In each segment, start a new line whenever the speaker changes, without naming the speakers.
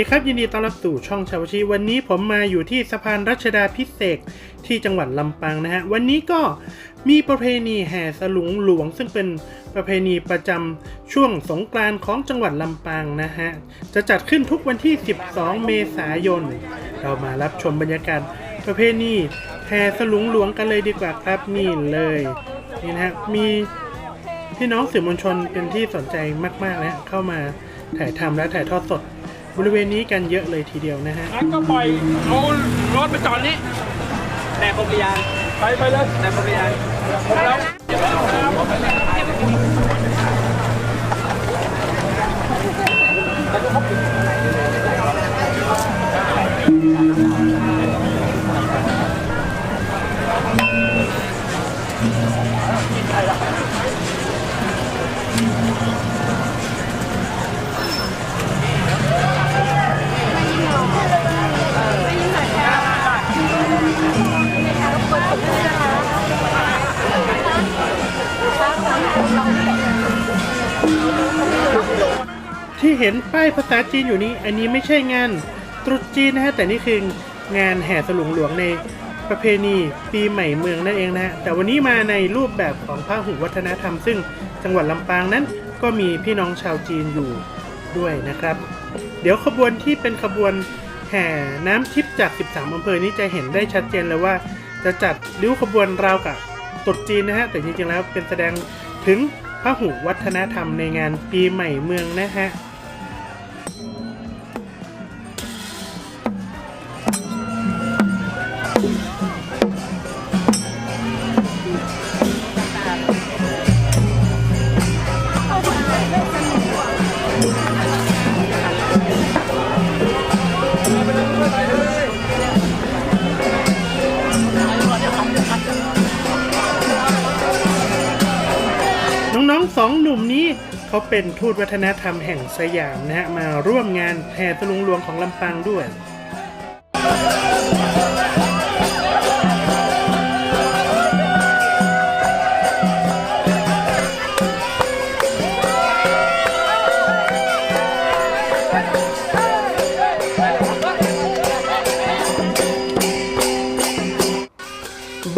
ดีครับ ยินดีต้อนรับสู่ช่องชาวชีวันนี้ผมมาอยู่ที่สะพานรัชดาพิเศษที่จังหวัดลำปางนะฮะ วันนี้ก็มีประเพณีแห่สลุงหลวง ซึ่งเป็นประเพณีประจำช่วงสงกรานต์ของจังหวัดลำปางนะฮะ จะจัดขึ้นทุกวันที่ 12 เมษายน เรามารับชมบรรยากาศประเพณีแห่สลุงหลวงกันเลยดีกว่าครับนี่เลยนี่นะฮะมีพี่น้องสื่อมวลชนเป็นที่สนใจมากๆนะฮะเข้ามาถ่ายทำและถ่ายทอดสด บริเวณนี้กันเยอะเลยทีเดียวนะฮะ
งั้นก็ปล่อยเอารถไปจอดนี้
แต่กรมพยาน
ไปไปเลย
แต่กรมพยาน
แล้ว
ที่เห็นป้ายภาษาจีนอยู่นี้ อันนี้ไม่ใช่งานตรุษจีนนะฮะ แต่นี่คืองานแห่สลุงหลวงในประเพณีปีใหม่เมืองนั่นเองนะฮะแต่วันนี้มาในรูปแบบของพหุวัฒนธรรม ซึ่งจังหวัดลำปางนั้น ก็มีพี่น้องชาวจีนอยู่ด้วยนะครับ เดี๋ยวขบวนที่เป็นขบวนแห่น้ำทิพย์จาก 13อำเภอนี้จะเห็นได้ชัดเจนเลยว่า จะจัดริ้วขบวนราวกับตรุษจีนนะฮะ แต่จริงๆแล้วเป็นแสดง ถึงพหุวัฒนธรรมในงานปีใหม่เมืองนะฮะ องๆสองหนุ่มนี้เขาเป็นทูตวัฒนธรรมแห่งสยามนะฮะมาร่วมงานแห่ตะลุงหลวงของลำปางด้วย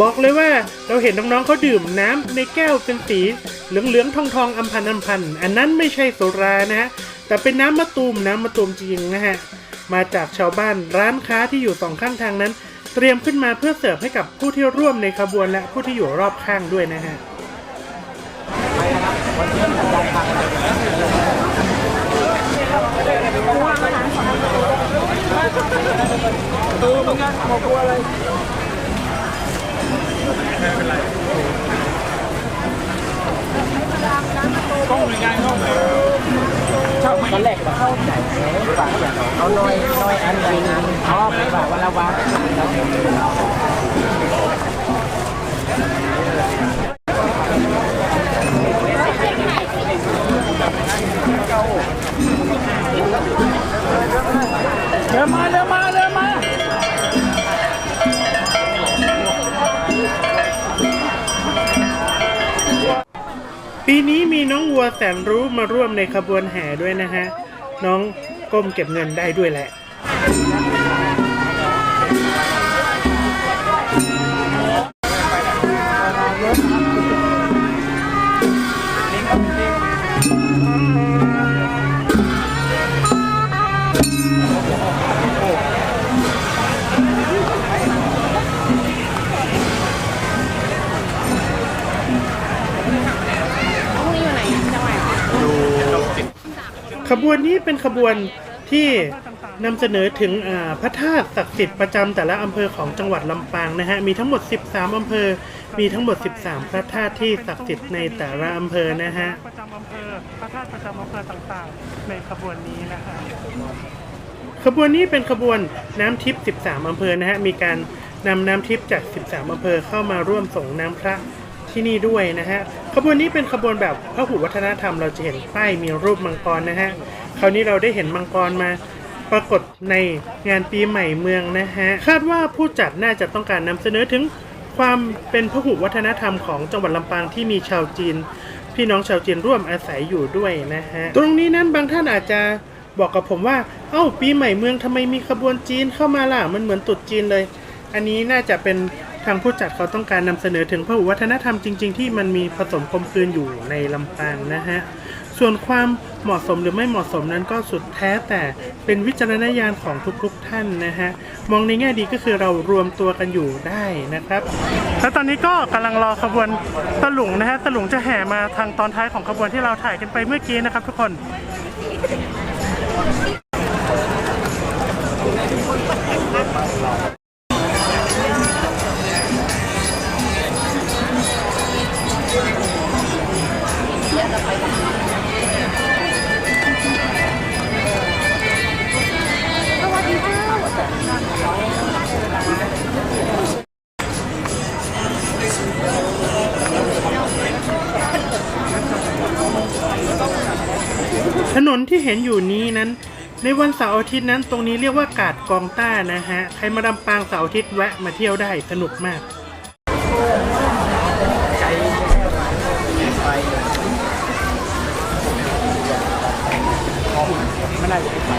บอกเลยว่าเราเห็นน้องๆเขาดื่มน้ำในแก้วเป็นสี เหลืองๆทองๆอัมพันอัมพันอันนั้นไม่ใช่สุรานะฮะแต่เป็นน้ำมะตูมน้ำมะตูมจริงนะฮะมาจากชาวบ้านร้านค้าที่อยู่สองข้างทางนั้น เตรียมขึ้นมาเพื่อเสิร์ฟให้กับผู้ที่ร่วมในขบวนและผู้ที่อยู่รอบข้างด้วยนะฮะ
ตูมือนกันบอกกลัวอะไรต้องเหมือนกันต้องชอบไหม
ตอนแรกก็เข้าใจเลยว่าเอาน้อยน้อยอันใดอันชอบเลยว่าวันละวัน
เดี๋ยวมาเดี๋ยวมา
นี้มีน้องวัวแสนรู้มาร่วมในขบวนแห่ด้วยนะฮะ น้องก้มเก็บเงินได้ด้วยแหละ ขบวนนี้เป็นขบวนที่นำเสนอถึงอ่าพระธาตุศักดิ์สิทธิ์ประจำแต่ละอำเภอของจังหวัดลำปางนะฮะ มีทั้งหมด 13 อำเภอ มีทั้งหมด 13 พระธาตุที่ศักดิ์สิทธิ์ในแต่ละอำเภอนะฮะ
ประจำอำเภอพระธาตุประจำอำเภอต่างๆ ในขบวนนี้นะคะ
ขบวนนี้เป็นขบวนน้ำทิพย์ 13 อำเภอนะฮะ มีการนำน้ำทิพย์จาก 13 อำเภอเข้ามาร่วมส่งน้ำพระ ที่นี่ด้วยนะฮะขบวนนี้เป็นขบวนแบบพหุวัฒนธรรมเราจะเห็นป้ายมีรูปมังกรนะฮะคราวนี้เราได้เห็นมังกรมาปรากฏในงานปีใหม่เมืองนะฮะคาดว่าผู้จัดน่าจะต้องการนำเสนอถึงความเป็นพหุวัฒนธรรมของจังหวัดลำปางที่มีชาวจีน พี่น้องชาวจีนร่วมอาศัยอยู่ด้วยนะฮะตรงนี้นั้นบางท่านอาจจะบอกกับผมว่า เอ้าปีใหม่เมืองทำไมมีขบวนจีนเข้ามาล่ะมันเหมือนตรุษจีนเลย อันนี้น่าจะเป็น ทางผู้จัดเขาต้องการนำเสนอถึงพหุวัฒนธรรมจริง ๆ ที่มันมีผสมกลมกลืนอยู่ในลำปางนะฮะ ส่วนความเหมาะสมหรือไม่เหมาะสมนั้นก็สุดแท้แต่เป็นวิจารณญาณของทุกๆท่านนะฮะ มองในแง่ดีก็คือเรารวมตัวกันอยู่ได้นะครับ แล้วตอนนี้ก็กำลังรอขบวนตะหลุงนะฮะตะหลุงจะแห่มาทางตอนท้ายของขบวนที่เราถ่ายกันไปเมื่อกี้นะครับ ทุกคน ห็นอยู่นี้นั้น ในวันเสาร์อาทิตย์นั้นตรงนี้เรียกว่ากาดกองต้านะฮะ ใครมาลำปางเสาร์อาทิตย์แวะมาเที่ยวได้สนุกมาก
ไม่น่าจะไป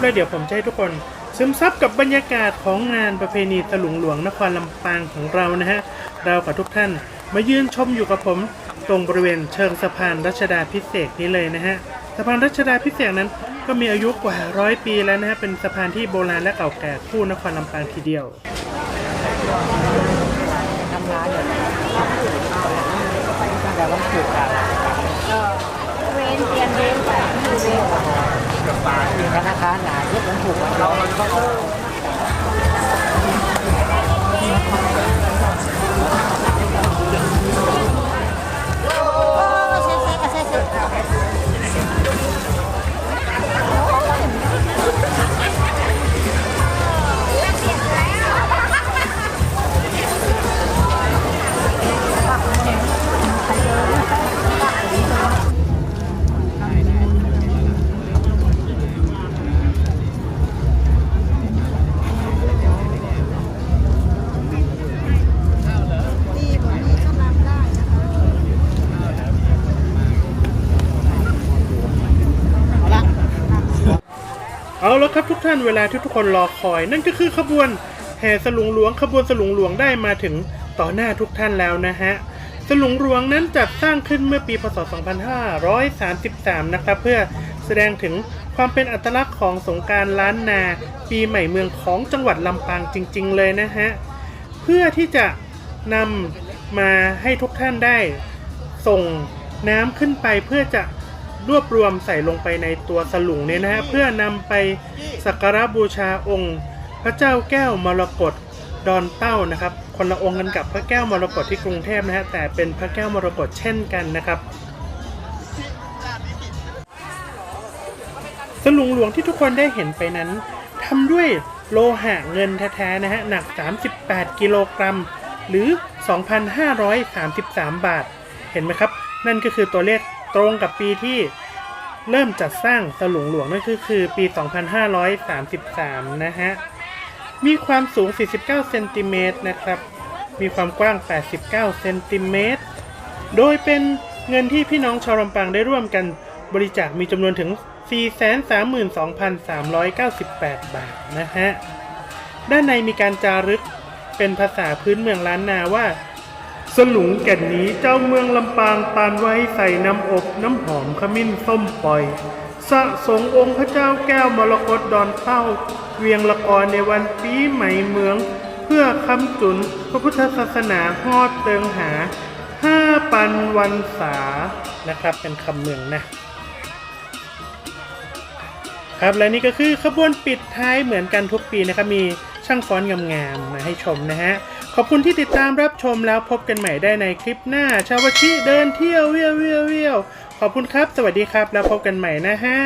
แล้วเดี๋ยวผมจะให้ทุกคนซึมซับกับบรรยากาศของงานประเพณีตะหลุงหลวงนครลำปางของเรานะฮะ เรากับทุกท่านมายืนชมอยู่กับผมตรงบริเวณเชิงสะพานรัชดาพิเศษนี้เลยนะฮะ สะพานรัชดาพิเศษนั้นก็มีอายุกว่าร้อยปีแล้วนะฮะ เป็นสะพานที่โบราณและเก่าแก่คู่นครลำปางทีเดียว
ทำงานอยู่ตั้งแต่วันศุกร์อะ
เวนเตียนเวนแบบเวน
มีธนาคารหนาเยอะวันศุกร์วันเราเขาก็
ใเว
ลาที่ทุกคนรอคอย นั่นก็คือขบวนแห่สลุงหลวงขบวนสลุงหลวงได้มาถึงต่อหน้าทุกท่านแล้วนะฮะสลุงหลวงนั้นจัดสร้างขึ้นเมื่อปีพศ 2533 นะครับ เพื่อแสดงถึงความเป็นอัตลักษณ์ของสงการล้านนา ปีใหม่เมืองของจังหวัดลำปางจริง ๆ เลยนะฮะ เพื่อที่จะนำมาให้ทุกท่านได้ ส่งน้ำขึ้นไปเพื่อจะ รวบรวมใส่ลงไปในตัวสลุงเนี่ยนะฮะเพื่อนำไปสักการะบูชาองค์ พระเจ้าแก้วมรกตดอนเต้านะครับ คนละองค์กันกับพระแก้วมรกตที่กรุงเทพนะฮะแต่เป็นพระแก้วมรกตเช่นกันนะครับสลุงหลวงที่ทุกคนได้เห็นไปนั้นทำด้วยโลหะเงินแท้ๆนะฮะหนัก 38 กิโลกรัม หรือ 2,533 บาท เห็นไหมครับ นั่นก็คือตัวเลข ตรงกับปีที่เริ่มจัดสร้างสลุงหลวงนั่นก็คือปี 2533 นะฮะ มีความสูง 49 เซนติเมตรนะครับ มีความกว้าง 89 เซนติเมตร โดยเป็นเงินที่พี่น้องชาวลำปางได้ร่วมกันบริจาคมีจำนวนถึง 432,398 บาทนะฮะ ด้านในมีการจารึกเป็นภาษาพื้นเมืองล้านนาว่า สลุงแก่นนี้เจ้าเมืองลำปางปานไว้ใส่น้ำอบน้ำหอมขมิ้นส้มปล่อย สะสงองค์พระเจ้าแก้วมรกตดอนเต้า เวียงละกรในวันปีใหม่เมือง เพื่อคำจุนพระพุทธศาสนาฮอดเติงหาห้าปันวันษานะครับเป็นคำเมืองนะครับและนี่ก็คือขบวนปิดท้ายเหมือนกันทุกปีนะครับมีช่างฟ้อนงามๆมาให้ชมนะฮะ ขอบคุณที่ติดตามรับชมแล้วพบกันใหม่ได้ในคลิปหน้า ชาวชิเดินเที่ยวเวียวเวียวเวียวขอบคุณครับ สวัสดีครับ แล้วพบกันใหม่นะฮะ